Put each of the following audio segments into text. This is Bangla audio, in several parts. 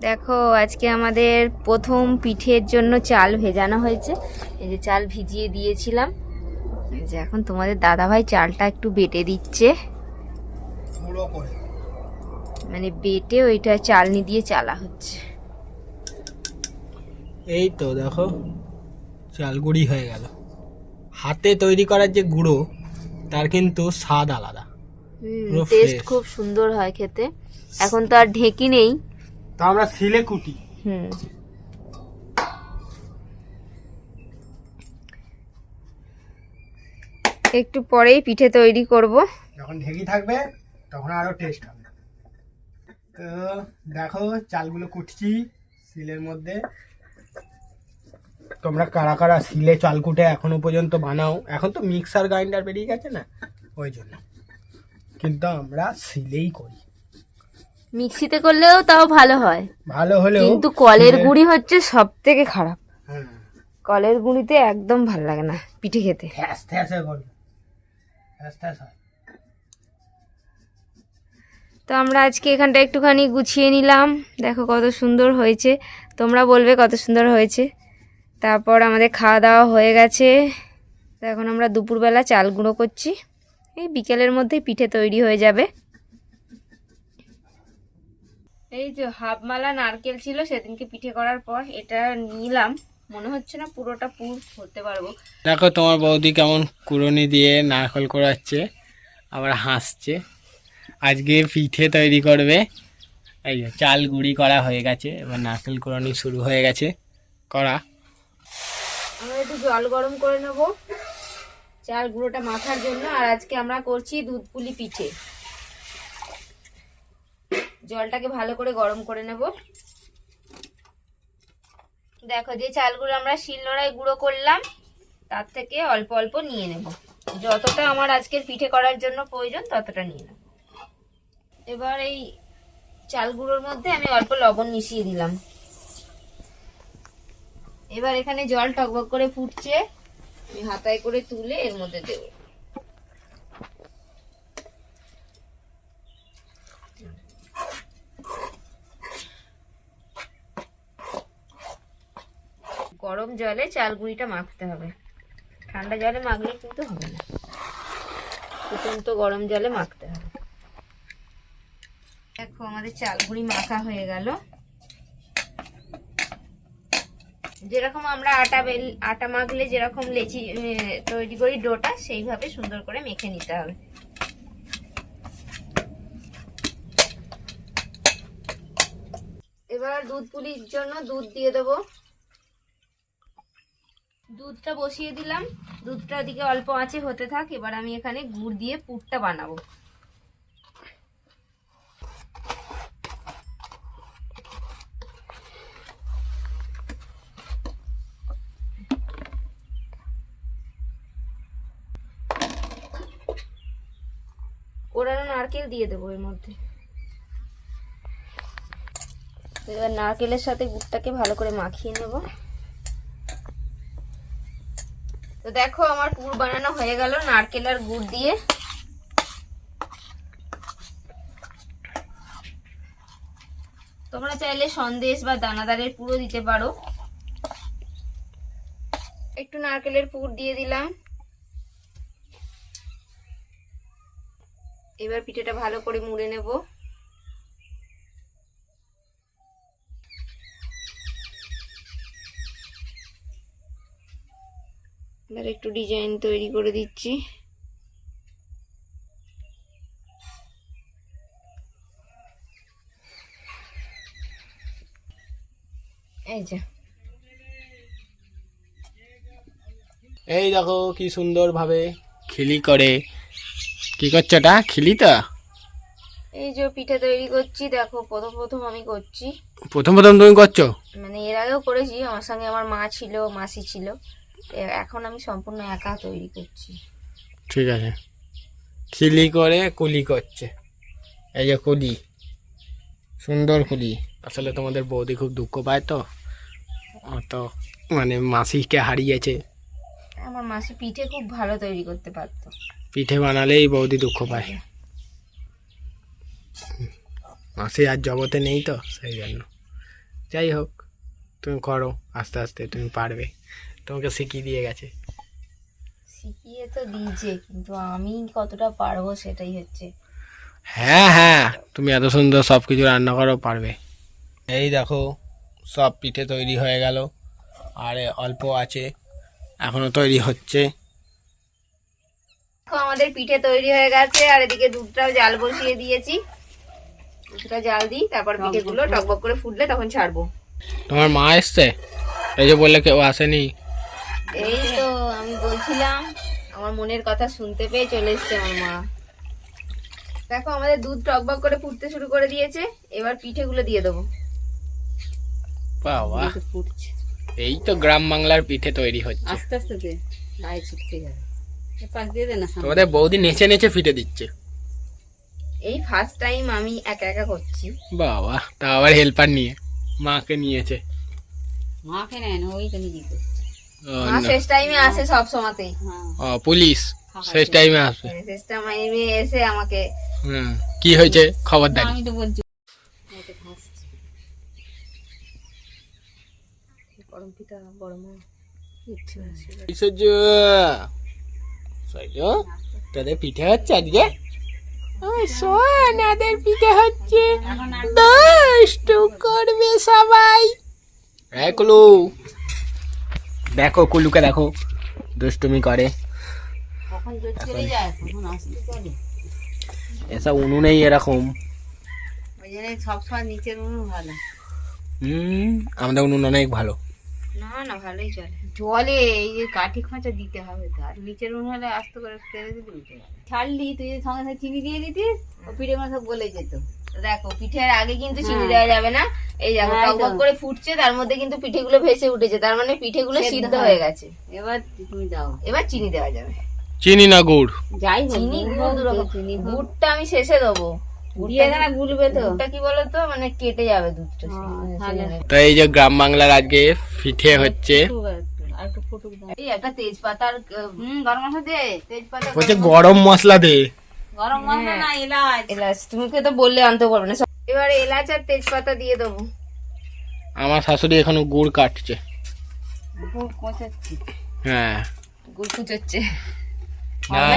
দেখো আজকে আমাদের প্রথম পিঠের জন্য চাল ভেজানো হয়েছে। এই যে চাল ভিজিয়ে দিয়েছিলাম। এই যে এখন তোমাদের দাদাভাই চালটা একটু বেটে দিচ্ছে। গুঁড়ো করে। মানে বেটে ওইটা চালনি দিয়ে চালা হচ্ছে। এই তো দেখো চাল গুঁড়ি হয়ে গেল। হাতে তৈরি করার যে গুঁড়ো তার কিন্তু স্বাদ আলাদা। টেস্ট খুব সুন্দর হয় খেতে। এখন তো আর ঢেকি নেই। তো আমরা সিলে কুটি। হুম। একটু পরেই পিঠে তৈরি করব। যখন ঢেকি থাকবে তখন আরও টেস্ট হবে। তো দেখো চালগুলো কুটছি সিলের মধ্যে। তোমরা কারা কারা সিলে চাল কুটে এখনও পর্যন্ত বানাও? এখন তো মিক্সার গ্রাইন্ডার বেরিয়ে গেছে না? ওই জন্য। কিন্তু আমরা সিলেই করি। মিক্সিতে করলেও তাও ভালো হয়। ভালো হলেও কিন্তু কলের সিলে- গুঁড়ি হচ্ছে সব থেকে খারাপ। হ্যাঁ কলের গুঁড়িতে একদম ভালো লাগে না পিঠে খেতে। হয়। তো আমরা আজকে এখানটা একটুখানি গুছিয়ে নিলাম। দেখো কত সুন্দর হয়েছে। তোমরা বলবে কত সুন্দর হয়েছে। তারপর আমাদের খাওয়া দাওয়া হয়ে গেছে। তো এখন আমরা দুপুরবেলা চাল গুঁড়ো করছি। এই বিকেলের মধ্যেই পিঠে তৈরি হয়ে যাবে। এই যে হাফ মালা নারকেল ছিল সেদিনকে পিঠে করার পর এটা নিলাম। মনে হচ্ছে না পুরোটা পুর করতে পারব। দেখো তোমার বৌদি কেমন কুড়নি দিয়ে নারকেল কোড়াচ্ছে আবার হাসছে। আজকে পিঠে তৈরি করবে। এই চাল গুঁড়ি করা হয়ে গেছে এবার নারকেল কোড়ানি শুরু হয়ে গেছে। করা। আমরা একটু জল গরম করে নেব চাল গুঁড়োটা মাখার জন্য আর আজকে আমরা করছি দুধ পুলি পিঠে। জলটাকে ভালো করে গরম করে নেব। দেখো যে চালগুলো আমরা শিলনোড়ায় গুঁড়ো করলাম, তার থেকে অল্প অল্প নিয়ে নেব। যতটা আমার আজকের পিঠে করার জন্য প্রয়োজন, ততটা নিয়ে এবার এই চাল গুঁড়োর মধ্যে আমি অল্প লবণ মিশিয়ে দিলাম। এবার এখানে জল টকবক করে ফুটছে, আমি হাতায় করে তুলে এর মধ্যে দেব। গরম জলে চাল গুঁড়িটা মাখতে হবে। ঠান্ডা জলে মাখলে কিন্তু হবে না। ফুটন্ত গরম জলে মাখতে হবে। দেখো আমাদের চাল গুঁড়ি মাখা হয়ে গেল। যেরকম আমরা আটা বেল, আটা মাখলে যেরকম লেচি তৈরি করি ডোটা, সেইভাবে সুন্দর করে মেখে নিতে হবে। এবার দুধ পুলির জন্য দুধ দিয়ে দেবো। দুধটা বসিয়ে দিলাম। দুধটা দিকে অল্প আঁচে হতে থাক, এবার আমি এখানে গুড় দিয়ে পুরটা বানাবো। কোরানো নারকেল দিয়ে দেবো এর মধ্যে। এবার নারকেলের সাথে গুড়টাকে ভালো করে মাখিয়ে নেব। তো দেখো আমার পুর বানানো হয়ে গেল নারকেল আর গুড় দিয়ে। তোমরা চাইলে সন্দেশ বা দানাদারের পুরো দিতে পারো। একটু নারকেলের পুর দিয়ে দিলাম। এবার পিঠেটা ভালো করে মুড়ে নেব। এবার একটু ডিজাইন তৈরি করে দিচ্ছি। এই যে। এই দেখো কি সুন্দর ভাবে খিলি করে। কি করছ এটা? খিলি তো? এই যে পিঠা তৈরি করছি দেখো প্রথম প্রথম আমি করছি। প্রথম প্রথম তুমি করছ? মানে এর আগেও করেছি আমার সঙ্গে আমার মা ছিল মাসি ছিল। এখন আমি সম্পূর্ণ একা তৈরি করছি। ঠিক আছে। খিলি করে কুলি করছে। এই যে কুলি সুন্দর কুলি। আসলে তোমাদের বৌদি খুব দুঃখ পায় তো। তো মানে মাসিকে হারিয়েছে। আমার মাসি পিঠে খুব ভালো তৈরি করতে পারতো। পিঠে বানালেই বৌদি দুঃখ পায়। মাসি আর জগতে নেই তো সেই জন্য। যাই হোক তুমি করো আস্তে আস্তে তুমি পারবে। তোমাকে শিখিয়ে দিয়ে গেছে। শিখিয়ে তো দিয়েছে কিন্তু আমি কতটা পারব সেটাই হচ্ছে। হ্যাঁ হ্যাঁ তুমি এত সুন্দর সব কিছু রান্না করো পারবে। এই দেখো সব পিঠে তৈরি হয়ে গেল আর অল্প আছে এখনও তৈরি হচ্ছে। আমাদের পিঠে তৈরি হয়ে গেছে আর এদিকে দুধটাও জাল বসিয়ে দিয়েছি। দুধটা জাল দিই তারপর পিঠেগুলো টকবক করে ফুটলে তখন ছাড়বো। তোমার মা এসছে? এই যে বললে কেউ আসেনি। এই তো আমি বলছিলাম আমার মনের কথা শুনতে পেয়ে চলে এসছে আমার মা। দেখো আমাদের দুধ টকবক করে ফুটতে শুরু করে দিয়েছে এবার পিঠেগুলো দিয়ে দেবো। বাবা ফুটছে। এই তো গ্রাম বাংলার পিঠে তৈরি হচ্ছে। আস্তে আস্তে দে গায়ে ছুটতে যাবে। পাশ দিয়ে দে না তোমাদের বৌদি নেচে নেচে ফিটে দিচ্ছে। এই ফার্স্ট টাইম আমি একা একা করছি। বাবা তা আবার হেল্পার নিয়ে মাকে নিয়েছে। মাকে নেন ওই তো নিজে। শেষ টাইমে আসে সব সময়তেই ও, পুলিশ শেষ টাইমে আসবে শেষ টাইমে এসে আমাকে হুম কি হয়েছে? খবরদারি তো বলছি। গরম পিঠা তোদের হচ্ছে আজকে? পিঠে করবে সবাই। হ্যাঁ দেখো কুলুকে দেখো। দুষ্টুমি করে। এসব উনুনেই এরকম। সবসময় নিচের উনুন ভালো। হুম আমাদের উনুন অনেক ভালো। না না ভালোই চলে। জলে এই যে কাঠি খোঁচা দিতে হবে তো আর নিচের উনুন হলে আস্তে করে ফেলে দিতে ছাড়লি তুই সঙ্গে সঙ্গে চিনি দিয়ে দিতিস ও পিঠে সব গলে যেত। দেখো পিঠের আগে কিন্তু চিনি দেওয়া যাবে না। এই দেখো টকবক করে ফুটছে তার মধ্যে কিন্তু পিঠেগুলো ভেসে উঠেছে তার মানে পিঠেগুলো সিদ্ধ হয়ে। গেছে। এবার তুমি দাও। এবার চিনি দেওয়া যাবে। চিনি না গুড়। যাই চিনি গুড় দুরকম। গুড়টা আমি শেষে দেবো। গুড়টা গুলবে তো। গুড়টা কি বলতো? মানে কেটে যাবে দুধটা এই যে গ্রাম বাংলার আজকে পিঠে হচ্ছে। একটা তেজপাতার হুম গরম মশলা দে। গরম মশলা না এলাচ। এলাচ। তুমি তো বললে আনতে পারবে না। এবারে এলাচ আর তেজপাতা দিয়ে দেবো। আমার শাশুড়ি এখনও গুড় কাটছে। গুড় কোচাচ্ছি হ্যাঁ। গুড় কুচাচ্ছে।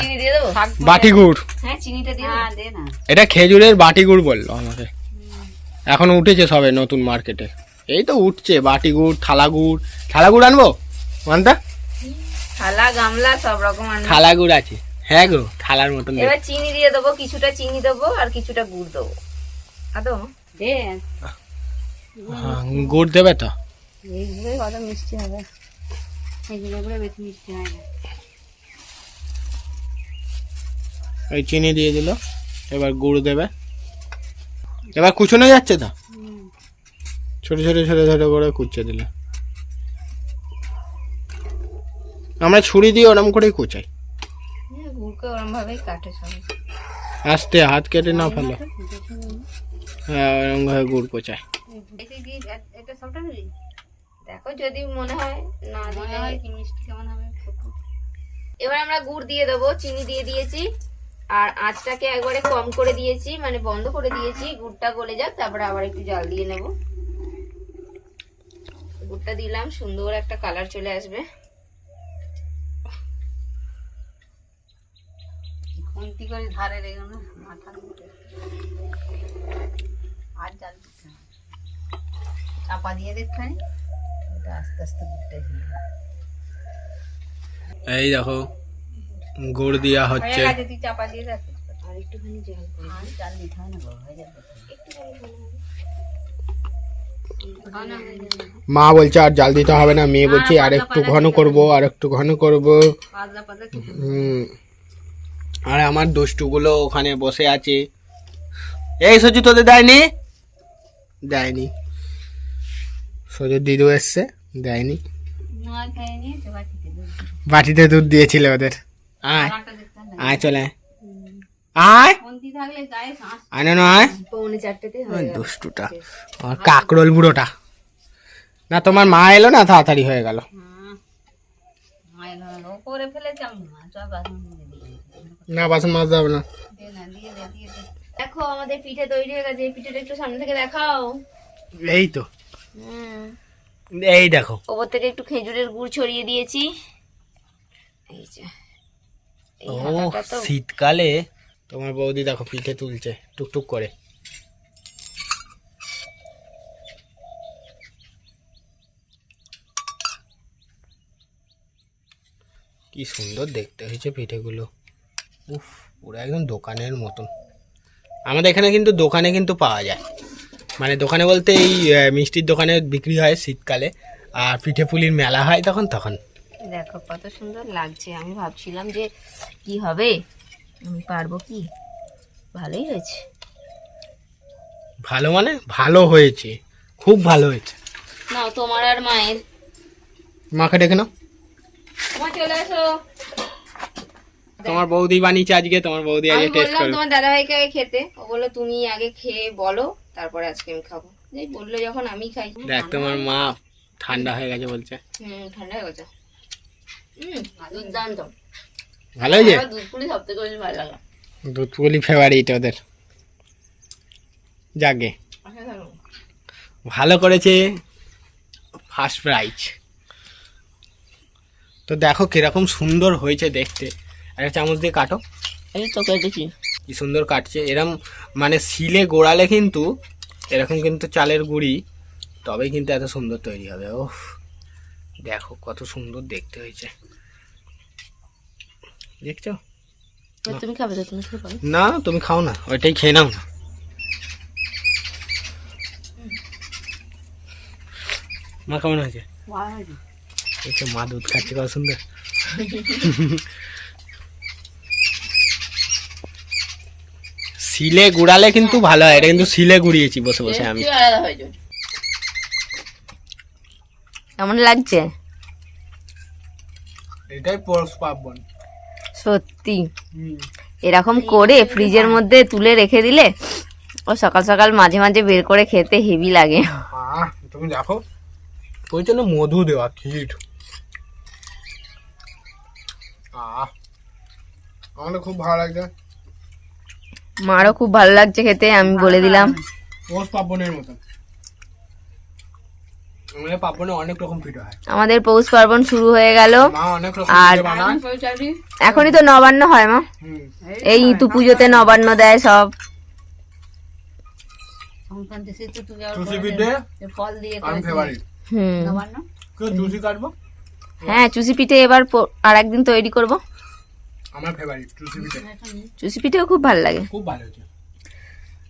চিনি দিয়ে দেবো? বাটি গুড়। হ্যাঁ চিনিটা দিয়ে হ্যাঁ দে না। এটা খেজুরের বাটি গুড় বলল আমাকে। এখন উঠেছে সবে নতুন মার্কেটে। এই তো উঠছে বাটি গুড় থালা গুড়। থালা গুড় আনব? মানতা থালা গামলা সব রকম থালা গুড় আছে। হ্যাঁ গো থালার মতন এবার চিনি দিয়ে দেবো কিছুটা চিনি দেবো আর কিছুটা গুড় দেবো। আদো দে হ্যাঁ, গুড় দেবে তো? এইগুলো কত মিষ্টি হবে। এইগুলো করে বেশি মিষ্টি হয় না। ওই চিনি দিয়ে দিল এবার গুড় দেবে। এবার কুচোনো যাচ্ছে তো? ছোট ছোট ছোট ছোট করে কুচে দিলে। আমরা ছুরি দিয়ে ওরম করেই কুচাই। হ্যাঁ, গুড়কে ওরম ভাবেই কাটে সবাই আস্তে হাত কেটে না ফেলো হ্যাঁ ওরম ভাবে গুড় কোচায় এটা সবটা দিবি? দেখো যদি মনে হয় না দিলে কি মিষ্টি কেমন হবে এবার আমরা গুড় দিয়ে দেবো চিনি দিয়ে দিয়েছি। আর আঁচটাকে একবারে কম করে দিয়েছি মানে বন্ধ করে দিয়েছি গুড়টা গলে যাক তারপরে আবার একটু জাল দিয়ে নেব। গুড়টা দিলাম সুন্দর একটা কালার চলে আসবে। খুন্তি করে ধারে রেখে না মাথা আর জাল দিতে চাপা দিয়ে দেখখানি ওটা আস্তে আস্তে দিয়ে এই দেখো গুড় হয়ে হচ্ছে। তুই চাপা দিয়ে রাখ। আর একটুখানি জল চাল দিতে হয় না হয়ে যাবে। একটুখানি ভালো হবে। ঘন হয়ে যাবে। মা বলছে আর জাল দিতে হবে না মেয়ে বলছে আর একটু ঘন করব আর একটু ঘন করব। হুম। আর আমার দুষ্টুগুলো ওখানে বসে আছে। এই সজু তোদের দেয়নি? দেয়নি। সজুর দিদু এসছে দেয়নি। বাটিতে দুধ। দিয়েছিল ওদের। আয়। আয় চলে আয়। আয়। না আয়। দুষ্টুটা। আমার কাকরোল বুড়োটা। না তোমার মা এলো না তাড়াতাড়ি হয়ে গেল। করে ফেলেছে না বাসন বাসন মাছ যাবে না। দেখো আমাদের পিঠে তৈরি হয়ে গেছে। এই পিঠেটা একটু সামনে থেকে দেখাও। এই তো। এই দেখো। ওপর থেকে একটু খেজুরের গুড় ছড়িয়ে দিয়েছি। এই যে ও শীতকালে তোমার বৌদি দেখো পিঠে তুলছে টুকটুক করে। কি সুন্দর দেখতে হয়েছে পিঠেগুলো। উফ পুরো একদম দোকানের মতন। আমাদের এখানে কিন্তু দোকানে কিন্তু পাওয়া যায়। মানে দোকানে বলতে এই মিষ্টির দোকানে বিক্রি হয় শীতকালে আর পিঠে পুলির মেলা হয় তখন তখন। দেখো কত সুন্দর লাগছে। আমি ভাবছিলাম যে কি হবে? আমি পারব কি? ভালোই হয়েছে। ভালো মানে? ভালো হয়েছে। খুব ভালো হয়েছে। নাও তোমার আর মায়ের। মাকে ডেকে নাও। চলে এসো। তোমার বৌদি বানিয়েছে আজকে তোমার বৌদি আজকে টেস্ট করবে। তোমার দাদাভাইকে আগে খেতে। ও বলল তুমি আগে খেয়ে বলো তারপরে আজকে আমি খাব। এই বলল যখন আমি খাই দেখ তোমার মা ঠান্ডা হয়ে গেছে বলছে। হুম ঠান্ডা হয়ে গেছে। হুম দুর্দান্ত। ভালো হয়েছে? দুধ পুলি সব বেশি ভালো লাগে। দুধ পুলি ফেভারিট ওদের। যাকে ভালো করেছে ফার্স্ট প্রাইজ তো দেখো কীরকম সুন্দর হয়েছে দেখতে। একটা চামচ দিয়ে কাটো। এই তো কেটেছি কি সুন্দর কাটছে। এরম মানে শিলে গোড়ালে কিন্তু এরকম কিন্তু চালের গুঁড়ি তবেই কিন্তু এত সুন্দর তৈরি হবে। ও দেখো কত সুন্দর দেখতে হয়েছে। দেখছ? তুমি খাবে তো তুমি না তুমি খাও না ওইটাই খেয়ে নাও না। মা কেমন হয়েছে? মা দুধ খাচ্ছে কত সুন্দর। শিলে গুড়ালে কিন্তু ভালো হয় এটা কিন্তু শিলে গুড়িয়েছি বসে বসে আমি। কেমন লাগছে? এটাই পরশ পার্বণ। সত্যি। এরকম করে ফ্রিজের মধ্যে তুলে রেখে দিলে ও সকাল সকাল মাঝে মাঝে বের করে খেতে হেভি লাগে। আহ, তুমি দেখো ওই জন্য মধু দেওয়া ক্ষীর। আহ আমাদের খুব ভালো লাগছে। মারও খুব ভালো লাগছে খেতে আমি বলে দিলাম। পৌষ পার্বণের মতন। আমাদের পার্বণে অনেক রকম পিঠে হয়। আমাদের পৌষ পার্বণ শুরু হয়ে গেল। মা অনেক রকম আর- এখনই তো নবান্ন হয় মা। এই ইতু পুজোতে নবান্ন দেয় সব। হ্যাঁ চুষি পিঠে এবার আর একদিন তৈরি করব। আমার ফেভারিট চুষি পিঠে চুষি পিঠেও খুব ভালো লাগে। খুব ভালো হয়েছে।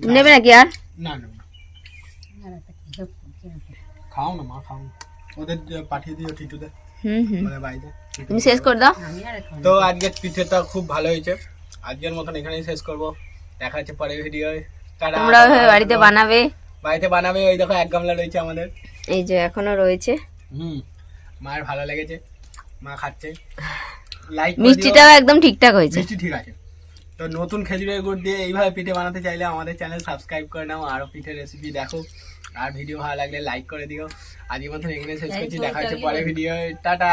তুমি নেবে নাকি আর? না না। না। খাও না মা খাও ওদের পাঠিয়ে দিও টিটুদের। হুম হুম। মানে বাড়িতে। তুমি শেষ করে দাও। তো আজকের পিঠেটা খুব ভালো হয়েছে। আজকের মতন এখানেই শেষ করব। দেখা হচ্ছে পরের ভিডিও তোমরা ওইভাবে বাড়িতে বানাবে। বাড়িতে বানাবে ওই দেখো এক গামলা রয়েছে আমাদের। এই যে এখনও রয়েছে। হুম। মায়ের ভালো লেগেছে। মা খাচ্ছে। লাইক মিষ্টিটাও একদম ঠিকঠাক হয়েছে। মিষ্টি ঠিক আছে। তো নতুন খেজুরের গুড় দিয়ে এইভাবে পিঠে বানাতে চাইলে আমাদের চ্যানেল সাবস্ক্রাইব করে নাও আরও পিঠের রেসিপি দেখো। আর ভিডিও ভালো লাগলে লাইক করে দিও। আজকের মতন এখানে শেষ করছি দেখা হচ্ছে পরে ভিডিও টাটা!